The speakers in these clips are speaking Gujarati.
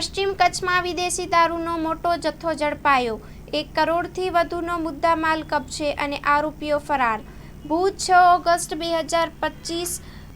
પશ્ચિમ કચ્છમાં વિદેશી દારૂનો મોટો જથ્થો ઝડપાયો. એક કરોડથી વધુનો મુદ્દામાલ કબજે અને આરોપીઓ ફરાર. ભુજ છ ઓગસ્ટ બે હજાર પચીસ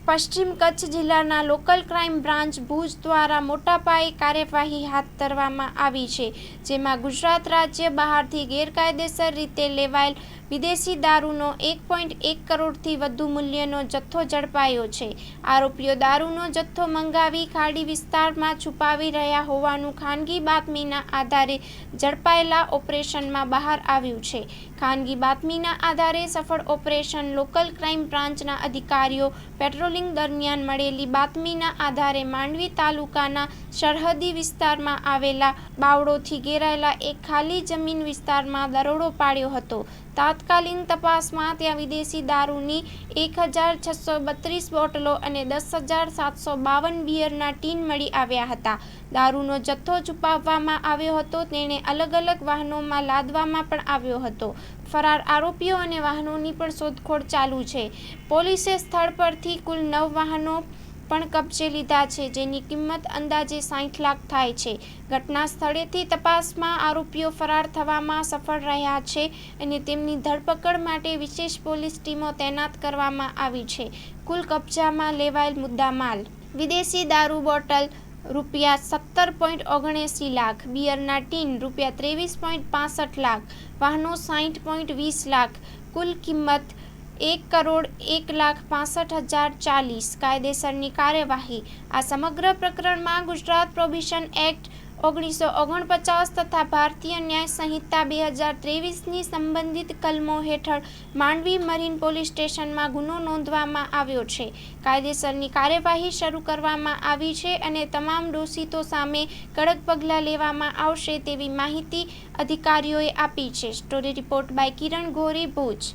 પશ્ચિમ કચ્છ જિલ્લાના લોકલ ક્રાઇમ બ્રાન્ચ ભુજ દ્વારા મોટા પાયે કાર્યવાહી હાથ ધરવામાં આવી છે, જેમાં ગુજરાત રાજ્ય બહારથી ગેરકાયદેસર રીતે લેવાયેલ વિદેશી દારૂનો એક પોઈન્ટ એક કરોડથી વધુ મૂલ્યનો જથ્થો ઝડપાયો છે. આરોપીઓ દારૂનો જથ્થો મંગાવી ખાડી વિસ્તારમાં છુપાવી રહ્યા હોવાનું ખાનગી બાતમીના આધારે ઝડપાયેલા ઓપરેશનમાં બહાર આવ્યું છે. ખાનગી બાતમીના આધારે સફળ ઓપરેશન લોકલ ક્રાઇમ બ્રાન્ચના અધિકારીઓ પેટ્રોલિંગ દરમિયાન મળેલી બાતમીના આધારે માંડવી તાલુકાના સરહદી વિસ્તારમાં આવેલા બાવળોથી ઘેરાયેલા એક ખાલી જમીન વિસ્તારમાં દરોડો પાડ્યો હતો. તાત્કાલિક તપાસમાં ત્યાં વિદેશી દારૂની એક હજાર છસો બત્રીસ બોટલો અને દસ હજાર સાતસો બાવન બિયરના ટીન મળી આવ્યા હતા. દારૂનો જથ્થો છુપાવવામાં આવ્યો હતો, તેણે અલગ અલગ વાહનોમાં લાદવામાં પણ આવ્યો હતો. ફરાર આરોપીઓ અને વાહનોની પણ શોધખોળ ચાલુ છે. પોલીસે સ્થળ પરથી કુલ નવ વાહનો પણ કબજે લીધા છે, જેની કિંમત અંદાજે સાઠ લાખ થાય છે. ઘટના સ્થળેથી તપાસમાં આરોપીઓ ફરાર થવામાં સફળ રહ્યા છે અને તેમની ધરપકડ માટે વિશેષ પોલીસ ટીમો તૈનાત કરવામાં આવી છે. કુલ કબજામાં લેવાયેલ મુદ્દામાલ વિદેશી દારૂ બોટલ રૂપિયા સત્તર પોઈન્ટ ઓગણએંસી લાખ, બિયરના ટીન રૂપિયા ત્રેવીસ પોઈન્ટ પાસઠ લાખ, વાહનો સાઠ પોઈન્ટ વીસ લાખ, કુલ કિંમત એક કરોડ એક લાખ પાસઠ હજાર ચાલીસ કાયદેસરની કાર્યવાહી. આ સમગ્ર પ્રકરણમાં ગુજરાત પ્રોબિશન એક્ટ ઓગણીસો ઓગણપચાસ તથા ભારતીય ન્યાય સંહિતા બે હજાર ત્રેવીસની સંબંધિત કલમો હેઠળ માંડવી મરીન પોલીસ સ્ટેશનમાં ગુનો નોંધવામાં આવ્યો છે. કાયદેસરની કાર્યવાહી શરૂ કરવામાં આવી છે અને તમામ દોષિતો સામે કડક પગલાં લેવામાં આવશે તેવી માહિતી અધિકારીઓએ આપી છે. Story report by Kiran Gori Bhuj.